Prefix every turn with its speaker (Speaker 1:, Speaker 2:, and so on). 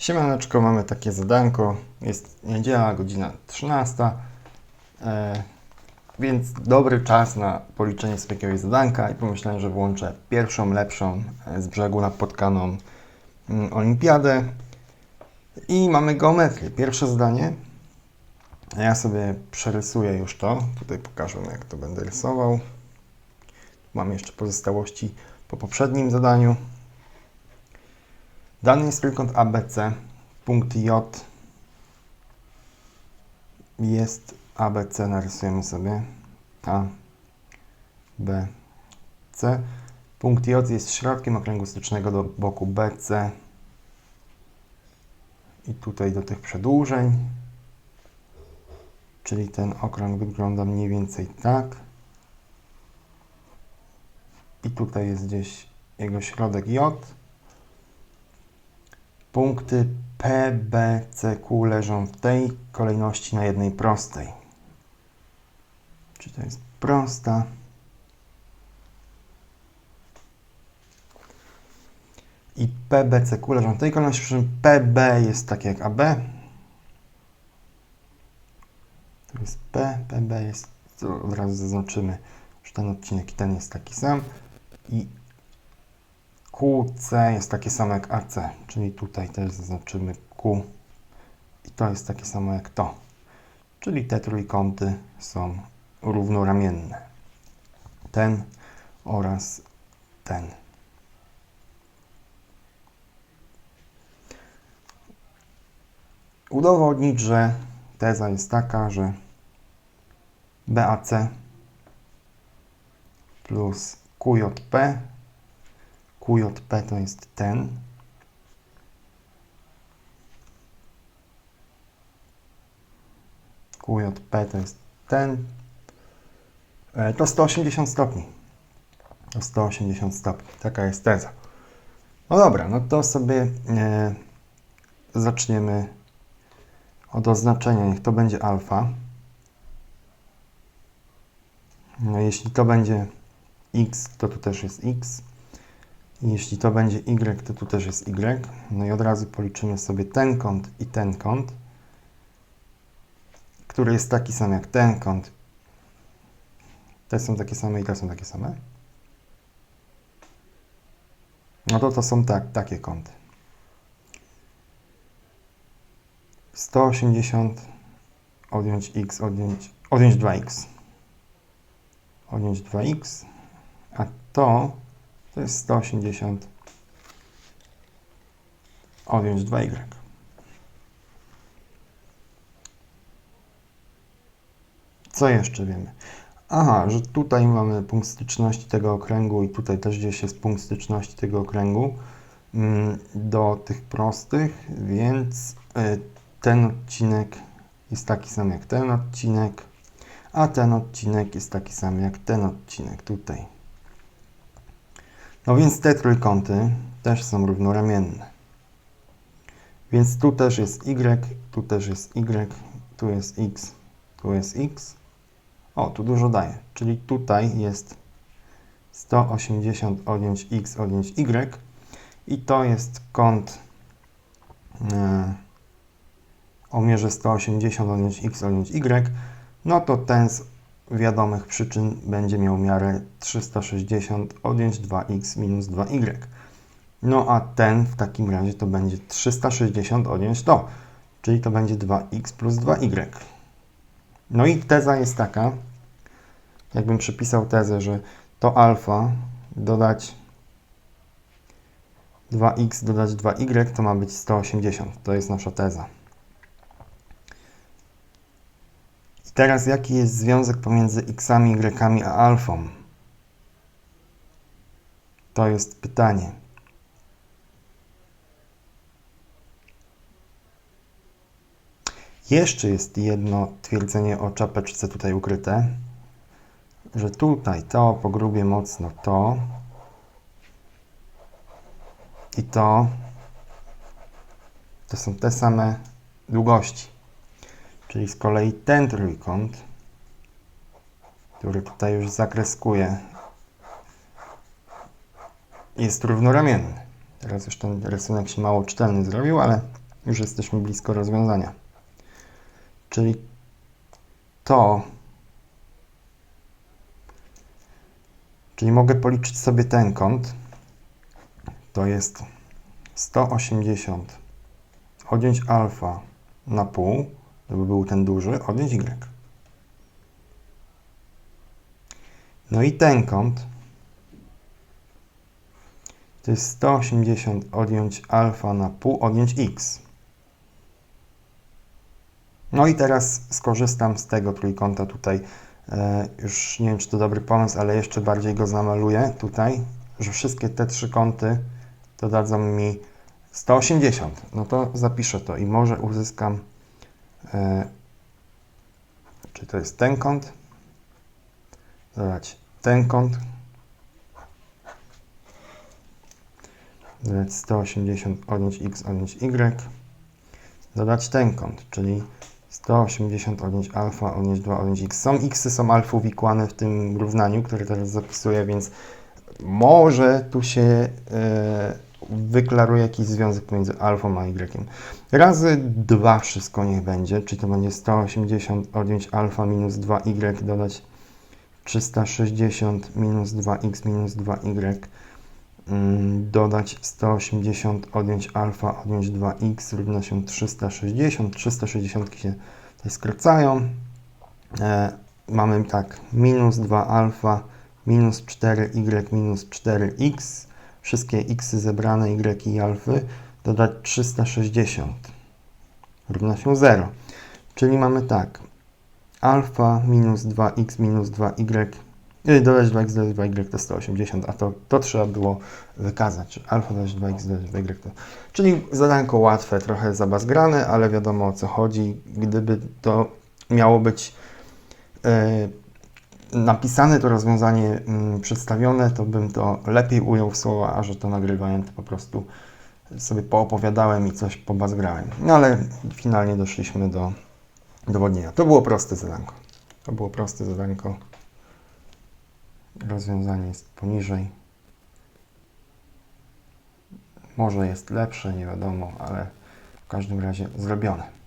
Speaker 1: Siemaneczko, mamy takie zadanko. Jest niedziela, godzina 13. E, więc dobry czas na policzenie sobie jakiegoś zadanka i pomyślałem, że włączę pierwszą, lepszą e, z brzegu napotkaną mm, olimpiadę. I mamy geometrię. Pierwsze zdanie. Ja sobie przerysuję już to. Tutaj pokażę, jak to będę rysował. Mam jeszcze pozostałości po poprzednim zadaniu. Dany jest trójkąt ABC. Punkt J jest ABC. Narysujemy sobie A, B, C. Punkt J jest środkiem okręgu stycznego do boku BC i tutaj do tych przedłużeń. Czyli ten okrąg wygląda mniej więcej tak. I tutaj jest gdzieś jego środek J. Punkty P, B, C, Q leżą w tej kolejności na jednej prostej. Czy to jest prosta? I P, B, C, Q leżą w tej kolejności, przy czym P, B jest takie jak AB. To jest P, P, B jest, od razu zaznaczymy, że ten odcinek i ten jest taki sam. I QC jest takie samo jak AC, czyli tutaj też zaznaczymy Q i to jest takie samo jak to. Czyli te trójkąty są równoramienne. Ten oraz ten. Udowodnić, że teza jest taka, że BAC plus QJP QJP to jest ten. QJP to jest ten. E, To 180 stopni. To 180 stopni. Taka jest teza. No dobra, no to sobie e, zaczniemy od oznaczenia. Niech to będzie alfa. No, jeśli to będzie x, to tu też jest x. Jeśli to będzie y, to tu też jest y. No i od razu policzymy sobie ten kąt i ten kąt, który jest taki sam jak ten kąt. Te są takie same i te są takie same. No to to są tak, takie kąty. 180 odjąć x, odjąć, odjąć 2x. Odjąć 2x, a to to jest 180 odjąć 2y. Co jeszcze wiemy? Aha, że tutaj mamy punkt styczności tego okręgu i tutaj też gdzieś jest punkt styczności tego okręgu mm, do tych prostych, więc y, ten odcinek jest taki sam jak ten odcinek, a ten odcinek jest taki sam jak ten odcinek tutaj. No więc te trójkąty też są równoramienne. Więc tu też jest y, tu też jest y, tu jest x, tu jest x. O, tu dużo daje. Czyli tutaj jest 180 odjąć x odjąć y i to jest kąt e, o mierze 180 odjąć x odjąć y. No to ten z wiadomych przyczyn będzie miał miarę 360 odjąć 2x minus 2y. No a ten w takim razie to będzie 360 odjąć to, czyli to będzie 2x plus 2y. No i teza jest taka, jakbym przypisał tezę, że to alfa dodać 2x dodać 2y to ma być 180. To jest nasza teza. I teraz jaki jest związek pomiędzy x'ami, y'ami a alfą? To jest pytanie. Jeszcze jest jedno twierdzenie o czapeczce tutaj ukryte, że tutaj to pogrubię mocno to i to to są te same długości. Czyli z kolei ten trójkąt, który tutaj już zakreskuję, jest równoramienny. Teraz już ten rysunek się mało czytelny zrobił, ale Już jesteśmy blisko rozwiązania. Czyli to, czyli mogę policzyć sobie ten kąt, to jest 180 odjąć alfa na pół, to by był ten duży, odjąć y. No i ten kąt to jest 180 odjąć alfa na pół, odjąć x. No i teraz skorzystam z tego trójkąta tutaj. E, już nie wiem, czy to dobry pomysł, ale jeszcze bardziej go zamaluję tutaj, że wszystkie te trzy kąty to dadzą mi 180. No to zapiszę to i może uzyskam, czy to jest ten kąt, dodać ten kąt, dodać 180, odjąć x, odjąć y, dodać ten kąt, czyli 180 odjąć alfa, odjąć 2, odjąć x. Są xy, są alfa uwikłane w tym równaniu, które teraz zapisuję, więc może tu się e, wyklaruje jakiś związek pomiędzy alfą a y. Razy 2 wszystko niech będzie, czyli to będzie 180 odjąć alfa minus 2y dodać 360 minus 2x minus 2y mm, dodać 180 odjąć alfa odjąć 2x równa się 360. 360 się tutaj skracają. E, mamy tak minus 2 alfa minus 4y minus 4x wszystkie x zebrane y i alfy dodać 360 równa się 0. Czyli mamy tak alfa minus 2x minus 2y y, dodać 2x dodać 2y to 180, a to, to trzeba było wykazać, alfa dodać 2x dodać 2y to... Czyli zadanko łatwe, trochę zabazgrane, ale wiadomo o co chodzi. Gdyby to miało być e, napisane to rozwiązanie, mm, przedstawione, to bym to lepiej ujął w słowa, a że to nagrywałem, to po prostu sobie poopowiadałem i coś pobazgrałem. No ale finalnie doszliśmy do dowodnienia. To było proste zadanko. To było proste zadanko. Rozwiązanie jest poniżej. Może jest lepsze, nie wiadomo, ale w każdym razie zrobione.